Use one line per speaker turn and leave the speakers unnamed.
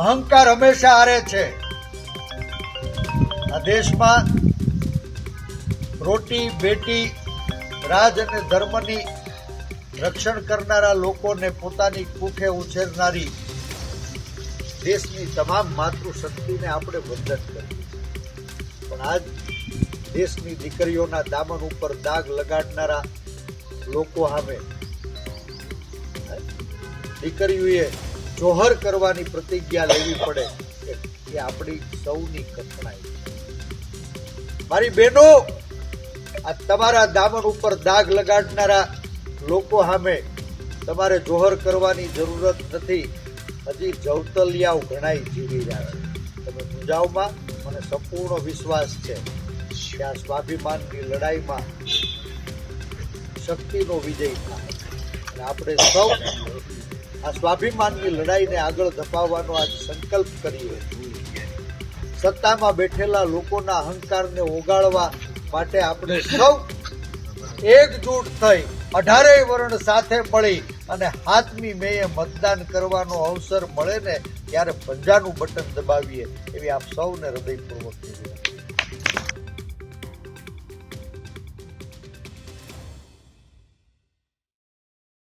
અહંકાર હંમેશા હારે છે. આ દેશમાં રોટી, બેટી, રાજ અને ધર્મની રક્ષણ કરનારા લોકોને પોતાની કુખે ઉછેરનારી દેશની તમામ માતૃશક્તિને આપણે વંદન કરીએ. પણ આજ દેશની દીકરીઓના દામન ઉપર દાગ લગાડનારા લોકો સામે દીકરીઓએ જોહર કરવાની પ્રતિજ્ઞા લેવી પડે એ- આપણી સૌની કઠણાઈ મારી બહેનો, આ તમારા દામન ઉપર દાગ લગાડનારા લોકો સામે તમારે જોહર કરવાની જરૂરત નથી. હજી જવતલિયાઓ ઘણાય જીવી રહ્યા છે. તમે મુંજાવમાં મને સંપૂર્ણ વિશ્વાસ છે. કે આ સ્વાભિમાનની લડાઈમાં શક્તિનો વિજય થાય. અને આપણે સૌ આ સ્વાભિમાનની લડાઈને આગળ ધપાવવાનો આજ સંકલ્પ કરીએ. સત્તામાં બેઠેલા લોકોના અહંકારને ઓગાળવા માટે આપણે સૌ એકજૂટ થઈ અઢારેય વર્ણ સાથે મળી અને હાથમી મેએ મતદાન કરવાનો અવસર મળે ને ત્યારે પંજાનું બટન દબાવીએ એવી આપ સૌને હૃદયપૂર્વક વિનંતી.